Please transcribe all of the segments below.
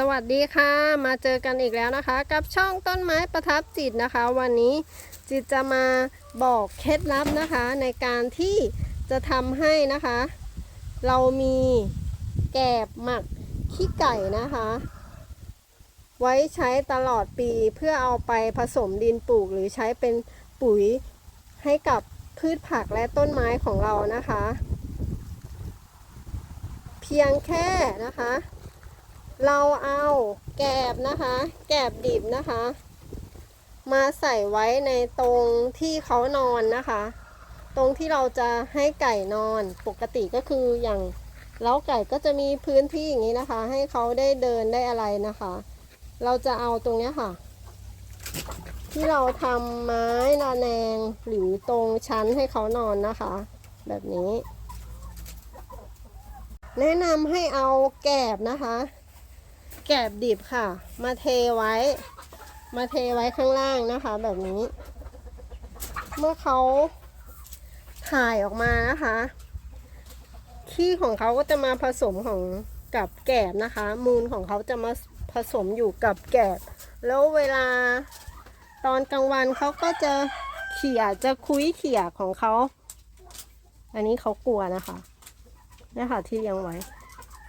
สวัสดีค่ะ มาเจอกันอีกแล้วนะคะ กับช่องต้นไม้ประทับจิตนะคะ วันนี้จิตจะมาบอกเคล็ดลับนะคะ ในการที่จะทำให้นะคะ เรามีแกบหมักขี้ไก่นะคะ ไว้ใช้ตลอดปีเพื่อเอาไปผสมดินปลูก หรือใช้เป็นปุ๋ยให้กับพืชผักและต้นไม้ของเรานะคะ เพียงแค่นะคะ เราเอาแกบนะคะ แกบดิบนะคะ มาใส่ไว้ในตรงที่เขานอนนะคะ ตรงที่เราจะให้ไก่นอนปกติก็คืออย่างเล้าไก่ก็จะมีพื้นที่อย่างนี้นะคะ ให้เขาได้เดินได้อะไรนะคะ เราจะเอาตรงนี้ค่ะ ที่เราทำไม้ระแนงหรือตรงชั้นให้เขานอนนะคะ แบบนี้ แนะนำให้เอาแกบนะคะ แกบดิบค่ะ มาเทไว้ มาเทไว้ข้างล่างนะคะ แบบนี้ เมื่อเขาถ่ายออกมานะคะขี้ของเขาก็จะมาผสมของกับแกบนะคะ มูลของเขาจะมาผสมอยู่กับแกบ แล้วเวลาตอนกลางวันเขาก็จะเขี่ยจะคุยเขี่ยของเขา อันนี้เขากลัวนะคะเนี่ยค่ะที่เลี้ยงไว้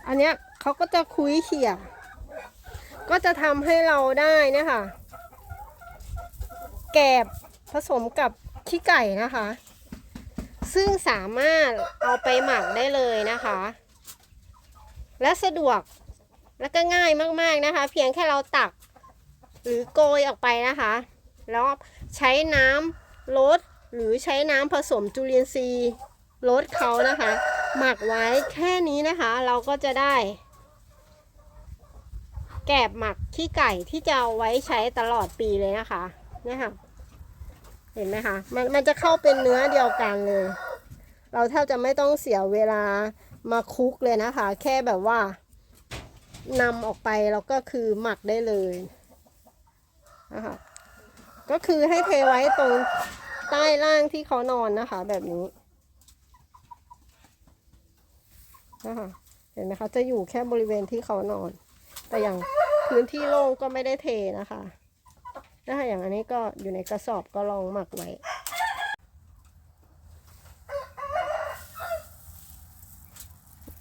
อันเนี้ยเขาก็จะคุยเขี่ย ก็จะทำให้เราได้นะคะ แกบผสมกับขี้ไก่นะคะ ซึ่งสามารถเอาไปหมักได้เลยนะคะ และสะดวกและก็ง่ายมากๆนะคะ เพียงแค่เราตักหรือโกยออกไปนะคะ แล้วใช้น้ำลดหรือใช้น้ำผสมจุลินทรีย์ลดเขานะคะ หมักไว้แค่นี้นะคะ เราก็จะได้ แกบหมักขี้ไก่ที่จะเอาไว้ใช้ตลอดปีเลยนะคะเนี่ยค่ะ เห็นไหมคะมันมันจะเข้าเป็นเนื้อเดียวกันเลย เราแทบจะไม่ต้องเสียเวลามาคลุกเลยนะคะ แค่แบบว่านำออกไปแล้วก็คือหมักได้เลยนะคะก็คือให้เทไว้ตรงใต้ล่างที่เขานอนนะคะ แบบนี้นะคะเห็นไหมคะจะอยู่แค่บริเวณที่เขานอน แต่อย่าง พื้นที่โล่งก็ไม่ได้เทนะคะนะคะอย่างอันนี้ก็อยู่ในกระสอบก็ลองหมักไว้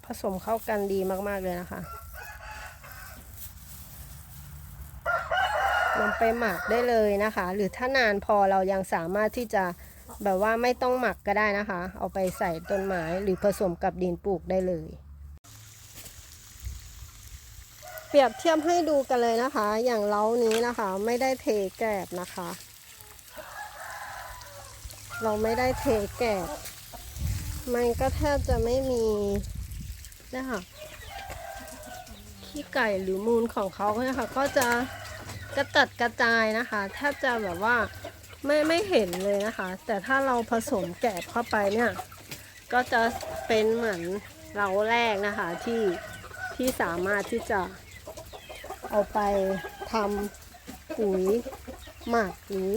ผสมเข้ากันดีมากๆเลยนะคะนำไปหมักได้เลยนะคะ หรือถ้านานพอเรายังสามารถที่จะแบบว่าไม่ต้องหมักก็ได้นะคะ เอาไปใส่ต้นไม้หรือผสมกับดินปลูกได้เลย เปรียบเทียบให้ดูกันเลยนะคะ อย่างเล้านี้นะคะ ไม่ได้เทแกบนะคะ เราไม่ได้เทแกบ มันก็แทบจะไม่มีนะคะขี้ไก่หรือมูลของเขาเนี่ยค่ะ ก็จะกระตัดกระจายนะคะ แทบจะแบบว่าไม่ไม่เห็นเลยนะคะ แต่ถ้าเราผสมแกบเข้าไปเนี่ย ก็จะเป็นเหมือนเราแรกนะคะที่ที่สามารถที่จะ เอาไปทำปุ๋ยหมักหรือ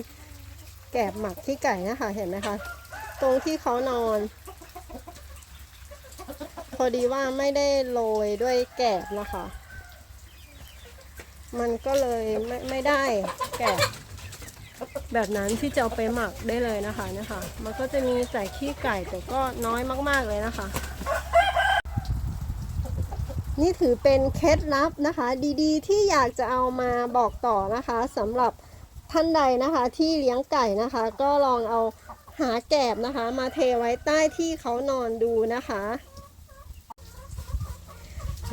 แกบหมักที่ไก่นะคะเห็นไหมคะตรงที่เขานอน พอดีว่าไม่ได้โรยด้วยแกบนะคะ มันก็เลยไม่ไม่ได้แกบแบบนั้นที่จะเอาไปหมักได้เลยนะคะนะคะ มันก็จะมีใส่ขี้ไก่แต่ก็น้อยมาก ๆเลยนะคะ นี่ถือเป็นเคล็ดลับนะคะ ดีๆ ที่อยากจะเอามาบอกต่อนะคะสำหรับท่านใดนะคะที่เลี้ยงไก่นะคะ ก็ลองเอาหาแกบนะคะ มาเทไว้ใต้ที่เขานอนดูนะคะ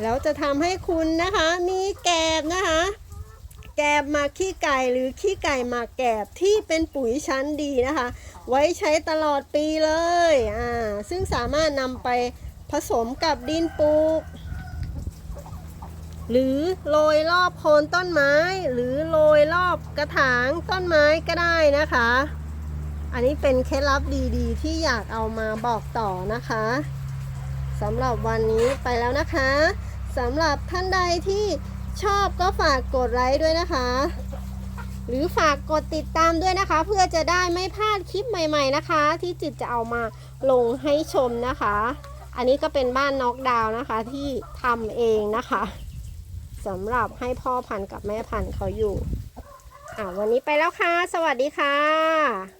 แล้วจะทำให้คุณนะคะมีแกบนะคะ แกบหมักขี้ไก่หรือขี้ไก่หมักแกบที่เป็นปุ๋ยชั้นดีนะคะ ไว้ใช้ตลอดปีเลยอ่าซึ่งสามารถนำไปผสมกับดินปลูก หรือโรยรอบโคนต้นไม้ หรือโรยรอบกระถางต้นไม้ก็ได้นะคะ อันนี้เป็นเคล็ดลับดีๆ ที่อยากเอามาบอกต่อนะคะสำหรับวันนี้ไปแล้วนะคะสำหรับท่านใดที่ชอบก็ฝากกดไลค์ด้วยนะคะ หรือฝากกดติดตามด้วยนะคะ เพื่อจะได้ไม่พลาดคลิปใหม่ๆนะคะ ที่จิตจะเอามาลงให้ชมนะคะ อันนี้ก็เป็นบ้านน็อกดาวน์นะคะที่ทำเองนะคะ สำหรับให้พ่อพันธุ์กับแม่พันธุ์เขาอยู่อ่าวันนี้ไปแล้วค่ะ สวัสดีค่ะ